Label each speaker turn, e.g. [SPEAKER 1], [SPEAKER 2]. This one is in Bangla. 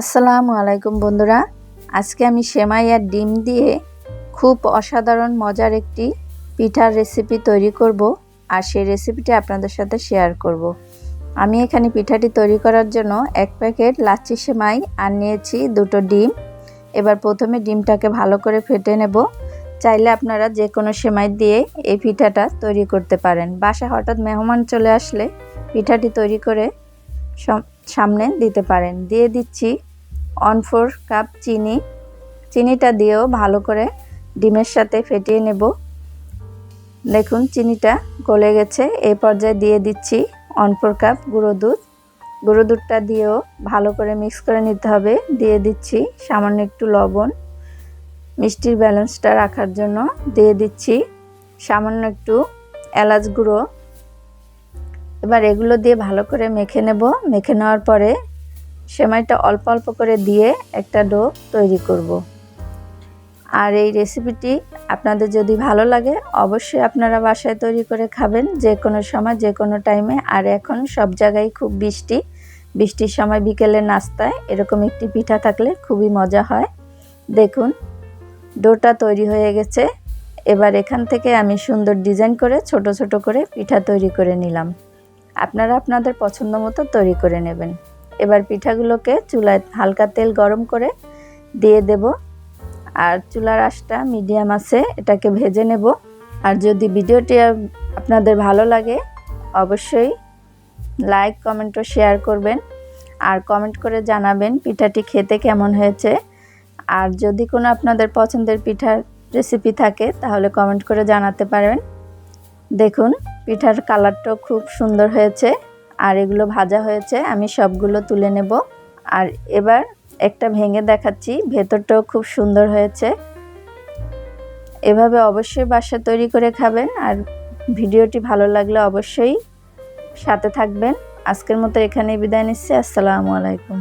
[SPEAKER 1] আসসালামু আলাইকুম বন্ধুরা। আজকে আমি সেমাই আর ডিম দিয়ে খুব অসাধারণ মজার একটি পিঠার রেসিপি তৈরি করব আর সেই রেসিপিটি আপনাদের সাথে শেয়ার করব। আমি এখানে পিঠাটি তৈরি করার জন্য এক প্যাকেট লাচ্ছি সেমাই আর নিয়েছি দুটো ডিম। এবার প্রথমে ডিমটাকে ভালো করে ফেটে নেব। চাইলে আপনারা যে কোনো সেমাই দিয়ে এই পিঠাটা তৈরি করতে পারেন। বাসা হঠাৎ মেহমান চলে আসলে পিঠাটি তৈরি করে সামনে দিতে পারেন। দিয়ে দিচ্ছি ওয়ান ফোর কাপ চিনি, চিনিটা দিয়েও ভালো করে ডিমের সাথে ফেটিয়ে নেব। দেখুন, চিনিটা গলে গেছে। এই পর্যায়ে দিয়ে দিচ্ছি ওয়ান ফোর কাপ গুঁড়ো দুধ। গুঁড়ো দুধটা দিয়েও ভালো করে মিক্স করে নিতে হবে। দিয়ে দিচ্ছি সামান্য একটু লবণ। মিষ্টির ব্যালেন্সটা রাখার জন্য দিয়ে দিচ্ছি সামান্য একটু এলাচ গুঁড়ো। এবার এগুলো দিয়ে ভালো করে মেখে নেব। মেখে নেওয়ার পরে সেমাইটা অল্প অল্প করে দিয়ে একটা ডো তৈরি করব। আর এই রেসিপিটি আপনাদের যদি ভালো লাগে, অবশ্যই আপনারা বাসায় তৈরি করে খাবেন যে কোনো সময়, যে কোনো টাইমে। আর এখন সব জায়গায় খুব বৃষ্টি। বৃষ্টির সময় বিকেলে নাস্তায় এরকম একটি পিঠা থাকলে খুবই মজা হয়। দেখুন, ডোটা তৈরি হয়ে গেছে। এবার এখান থেকে আমি সুন্দর ডিজাইন করে ছোট ছোট করে পিঠা তৈরি করে নিলাম। আপনারা আপনাদের পছন্দ মতো তৈরি করে নেবেন। এবার পিঠাগুলোকে চুলায় হালকা তেল গরম করে দিয়ে দেব। আর চুলার আঁশটা মিডিয়াম আছে, এটাকে ভেজে নেব। আর যদি ভিডিওটি আপনাদের ভালো লাগে, অবশ্যই লাইক, কমেন্ট ও শেয়ার করবেন। আর কমেন্ট করে জানাবেন পিঠাটি খেতে কেমন হয়েছে। আর যদি কোনো আপনাদের পছন্দের পিঠার রেসিপি থাকে, তাহলে কমেন্ট করে জানাতে পারবেন দেখুন, পিঠার কালারটাও খুব সুন্দর হয়েছে। আর এগুলো ভাজা হয়েছে, আমি সবগুলো তুলে নেব। আর এবার একটা ভেঙে দেখাচ্ছি, ভেতরটাও খুব সুন্দর হয়েছে। এভাবে অবশ্যই বাসা তৈরি করে খাবেন, আর ভিডিওটি ভালো লাগলে অবশ্যই সাথে থাকবেন। আজকের মতো এখানেই বিদায় নিচ্ছি, আসসালামু আলাইকুম।